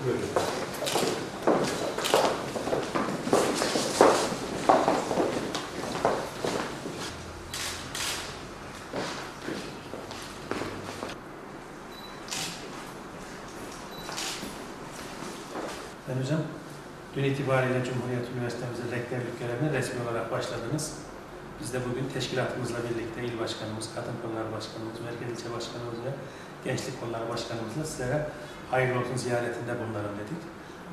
Ben hocam, dün itibariyle Cumhuriyet Üniversitemizin rektörlük görevine resmi olarak başladınız. Biz de bugün teşkilatımızla birlikte il başkanımız, kadın kolları başkanımız, merkez ilçe başkanımız ve gençlik kolları başkanımızla sizlere hayırlı olsun ziyaretinde bulunalım dedik.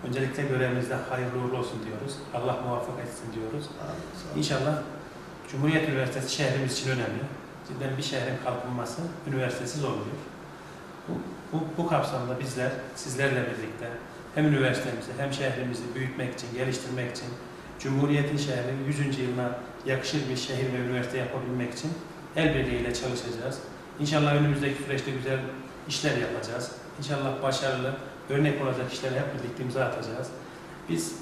Öncelikle görevimizde hayırlı uğurlu olsun diyoruz. Allah muvaffak etsin diyoruz. İnşallah Cumhuriyet Üniversitesi şehrimiz için önemli. Cidden bir şehrin kalkınması üniversitesiz olmuyor. Bu, bu, bu kapsamda bizler sizlerle birlikte hem üniversitemizi hem şehrimizi büyütmek için, geliştirmek için, Cumhuriyet'in şehri 100. yılına yakışır bir şehir ve üniversite yapabilmek için el birliğiyle çalışacağız. İnşallah önümüzdeki süreçte güzel işler yapacağız. İnşallah başarılı, örnek olacak işlere hep birlikte imza atacağız. Biz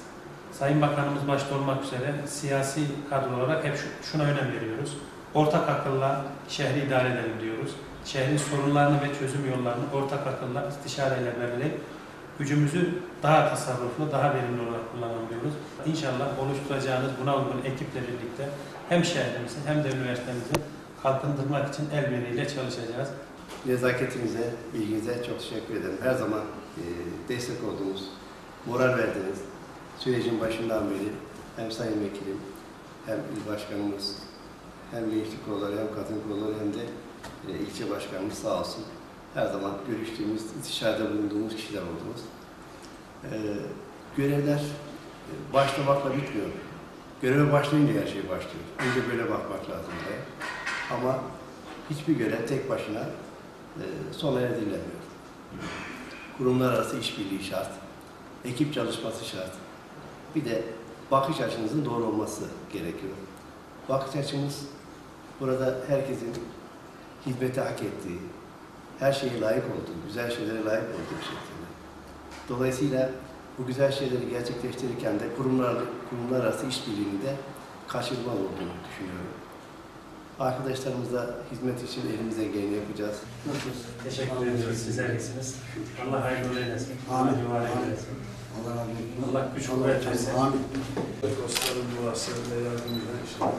Sayın Bakanımız başta olmak üzere siyasi kadro olarak hep şu- şuna önem veriyoruz. Ortak akılla şehri idare edelim diyoruz. Şehrin sorunlarını ve çözüm yollarını ortak akılla istişareyle belirleyip gücümüzü daha tasarruflu, daha verimli olarak kullanalım. İnşallah oluşturacağınız buna uygun ekiple birlikte hem şehrimizi hem de üniversitemizi kalkındırmak için el birliğiyle çalışacağız. Nezaketinize, bilginize çok teşekkür ederim. Her zaman e, destek olduğunuz, moral verdiniz. Sürecin başından beri hem Sayın Vekilim, hem il başkanımız, hem gençlik kolları, hem kadın kolları, hem de e, ilçe başkanımız sağ olsun. Her zaman görüştüğümüz, istişarede bulunduğumuz kişiler oldunuz. E, görevler e, başlamakla bitmiyor. Göreve başlayınca her şey başlıyor. Önce böyle bakmak lazım olaya. Ama hiçbir görev tek başına sona erdirilemiyor. Kurumlar arası işbirliği şart, ekip çalışması şart. Bir de bakış açınızın doğru olması gerekiyor. Bakış açımız burada herkesin hizmete hak ettiği, her şeye layık olduğu, güzel şeylere layık olduğu şeklinde. Dolayısıyla bu güzel şeyleri gerçekleştirirken de kurumlar, kurumlar arası işbirliğini de kaçırma olduğunu düşünüyorum. Arkadaşlarımıza hizmet için elimizden geleni yapacağız. Teşekkür ediyoruz. Sizler iyisiniz. Allah hayırlı eylesin. Amin. Allah mübarek Amin. eylesin. Allah razı olsun. Allah güç kuvvet versin. Amin. Dostların duası ve yardımıyla inşallah.